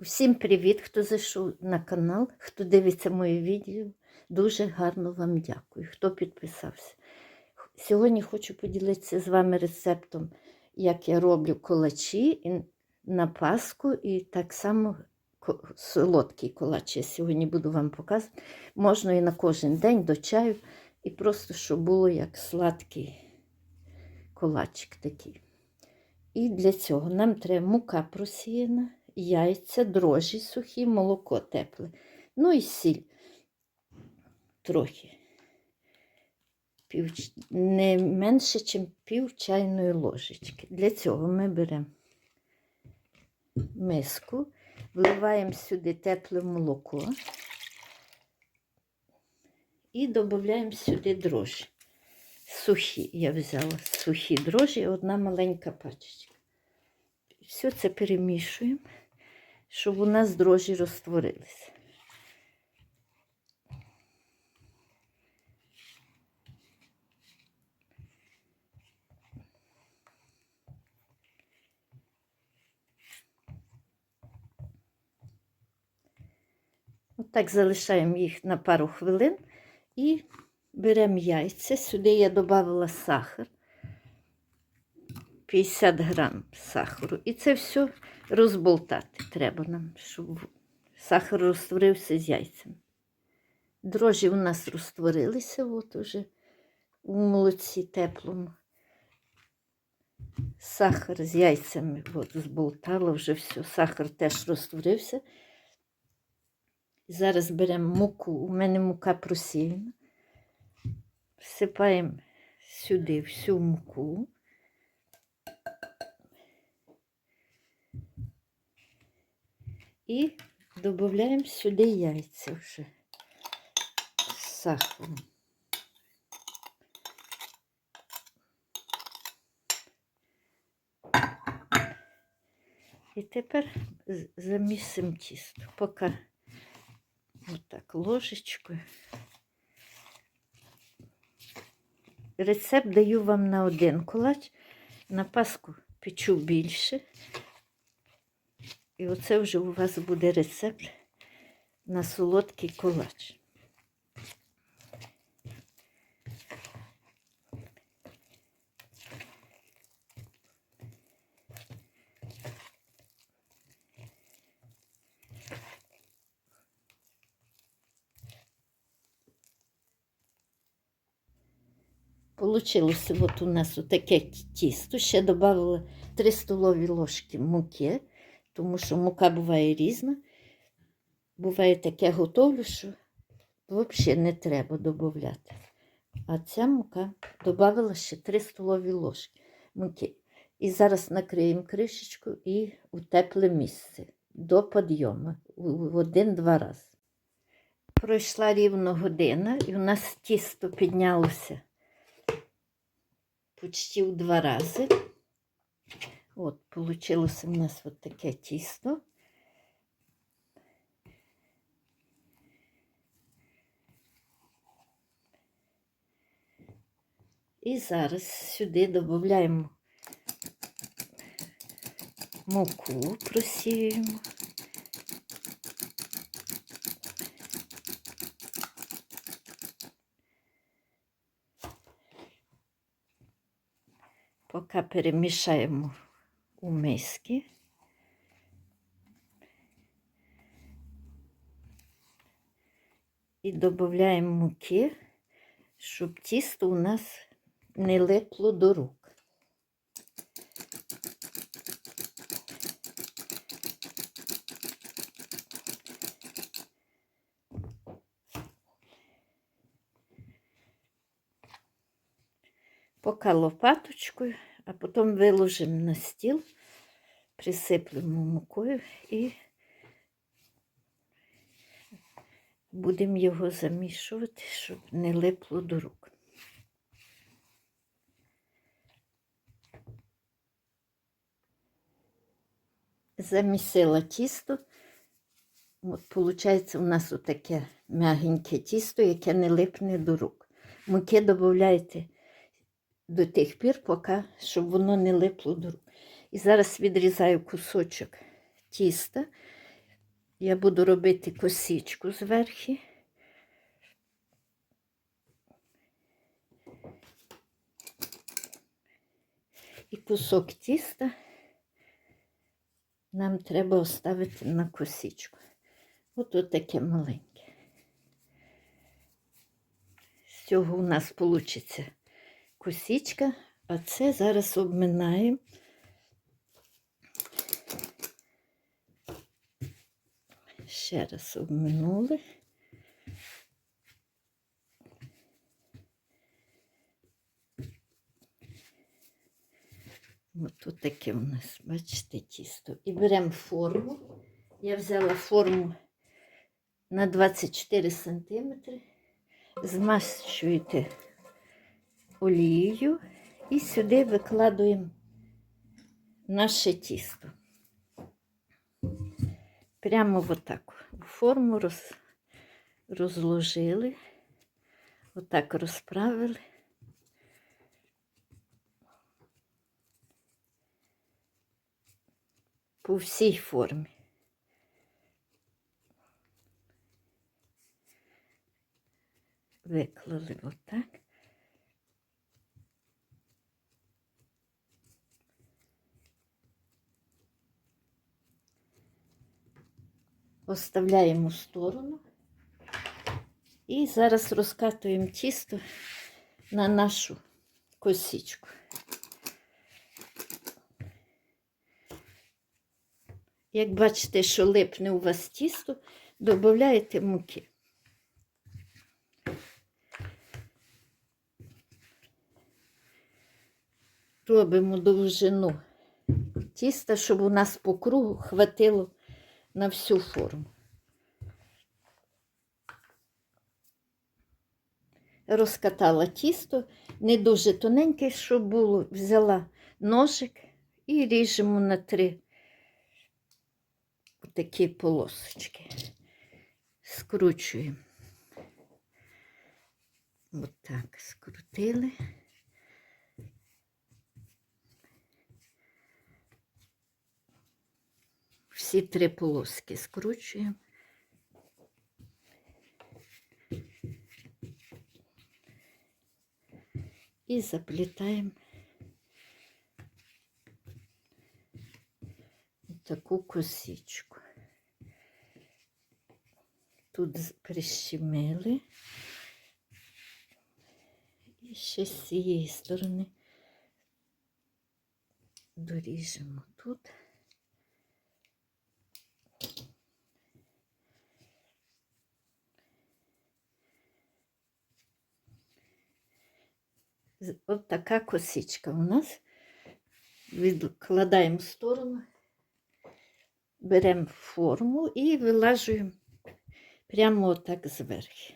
Всім привіт, хто зайшов на канал, хто дивиться моє відео. Дуже гарно вам дякую, хто підписався. Сьогодні хочу поділитися з вами рецептом, як я роблю колачі на Пасху, і так само солодкий колач. Я сьогодні буду вам показувати. Можна і на кожен день до чаю, і просто щоб було як сладкий колачик такий. І для цього нам треба мука просіяна, яйця, дрожжі сухі, молоко тепле. Ну і сіль трохи. Пів, не менше, ніж пів чайної ложечки. Для цього ми беремо миску, вливаємо сюди тепле молоко і додаємо сюди дрожжі. Сухі я взяла сухі дрожжі, одна маленька пачечка. Все це перемішуємо, щоб у нас дрожжі розтворилися. Отак залишаємо їх на пару хвилин і беремо яйця. Сюди я додавала сахар. 50 грам сахару. І це все розболтати треба нам, щоб сахар розтворився з яйцями. Дрожжі у нас розтворилися от уже у молоці теплому. Сахар з яйцями от, зболтало вже все. Сахар теж розтворився. Зараз беремо муку. У мене мука просіяна. Всипаємо сюди всю муку. І додаємо сюди яйця вже з сахаром. І тепер замісимо тісто, поки отак ложечкою. Рецепт даю вам на один колач. На паску печу більше. І оце вже у вас буде рецепт на солодкий колач. Получилося от у нас таке тісто. Ще додавала 3 столові ложки муки, тому що мука буває різна. Буває таке готовлю, що взагалі не треба додати. А ця мука додавала ще 3 столові ложки муки. І зараз накриємо кришечку і у тепле місце до підйому в один-два рази. Пройшла рівно година, і у нас тісто піднялося почти в два рази. От, получилося у нас от таке тісто. І зараз сюди додаємо муку, просіюємо. Поки перемішаємо у миски. І додаємо муки, щоб тісто у нас не липло до рук. Поки лопаточкою, а потім виложимо на стіл, присиплемо мукою і будемо його замішувати, щоб не липло до рук. Замісила тісто. От, виходить, у нас отаке м'ягеньке тісто, яке не липне до рук. Муки додаєте до тих пір, поки щоб воно не липло до рук. І зараз відрізаю кусочок тіста, Я буду робити косичку зверху. І кусок тіста нам треба оставити на косичку. От таке маленьке. З цього у нас вийде косичка, а це зараз обминаємо. Ще раз обминули. Ось тут таке у нас, бачите, тісто. І беремо форму. Я взяла форму на 24 см. Змащуєте олією і сюди викладуємо наше тісто. Прямо отак форму роз, розложили, отак розправили. По всій формі. Виклали отак. Оставляємо в сторону. І зараз розкатуємо тісто на нашу косичку. Як бачите, що липне у вас тісто, додаєте муки. Робимо довжину тіста, щоб у нас по кругу хватило на всю форму. Розкатала тісто, не дуже тоненьке, щоб було, взяла ножик і ріжемо на три такі полосочки. Скручуємо. Отак скрутили. Всі три полоски скручуємо. І заплітаємо таку косичку. Тут прищемили. І ще з цієї сторони доріжемо тут. От така косичка у нас. Відкладаємо в сторону, беремо форму і вилажуємо прямо отак зверху.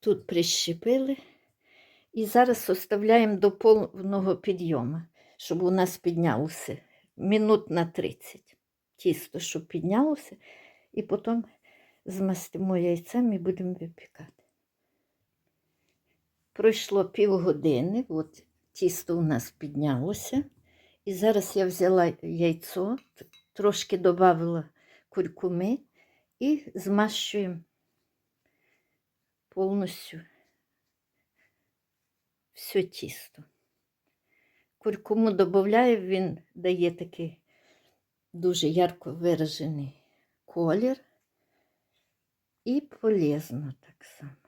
Тут прищепили. І зараз оставляємо до повного підйому, щоб у нас піднялося минут на 30. Тісто, щоб піднялося, і потім змастимо яйцем і будемо випікати. Пройшло півгодини, от тісто у нас піднялося. І зараз я взяла яйцо, трошки додавила куркуми і змащуємо повністю все тісто. Куркуму додаю, він дає такий дуже ярко виражений колір і полезно так само.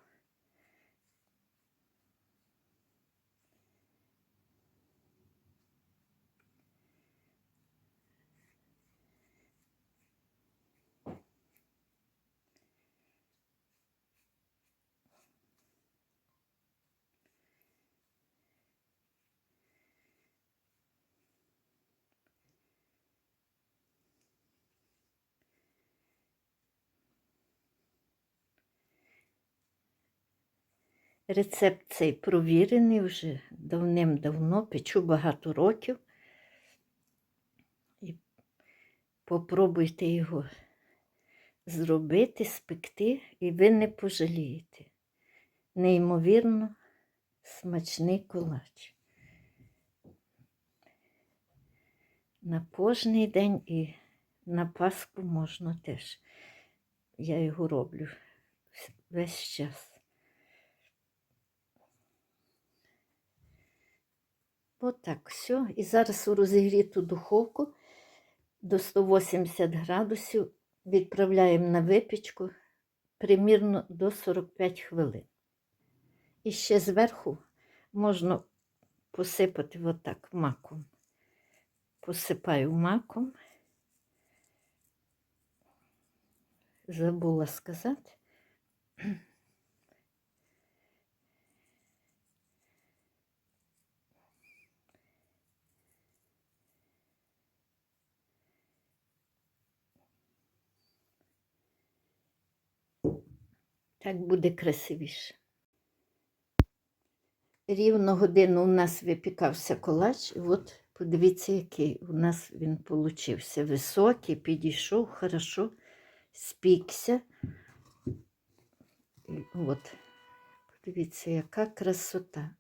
Рецепт цей провірений вже давним-давно, печу багато років. І попробуйте його зробити, спекти, і ви не пожалієте. Неймовірно смачний колач. на кожний день і на Пасху можна теж. Я його роблю весь час. Отак, все. І зараз у розігріту духовку до 180 градусів відправляємо на випічку примірно до 45 хвилин. І ще зверху можна посипати отак маком. Посипаю маком. Забула сказати. Так буде красивіше. Рівно годину у нас випікався колач. І от подивіться, який у нас він получився. Високий, підійшов, хорошо, спікся. І от, подивіться, яка красота.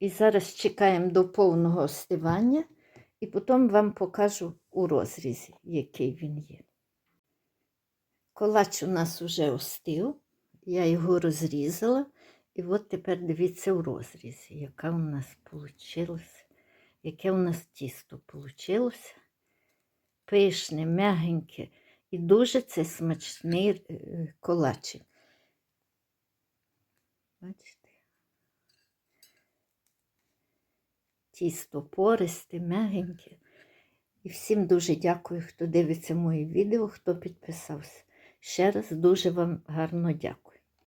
І зараз чекаємо до повного остивання, і потім вам покажу у розрізі, який він є. Колач у нас вже остив, я його розрізала, і от тепер дивіться у розрізі, яка у нас вийшла, яке у нас тісто вийшло. Пишне, м'ягеньке і дуже це смачний е, колачик. Бачите? Тісто пористе, м'ягеньке. І всім дуже дякую, хто дивиться мої відео, хто підписався. Ще раз дуже вам гарно дякую.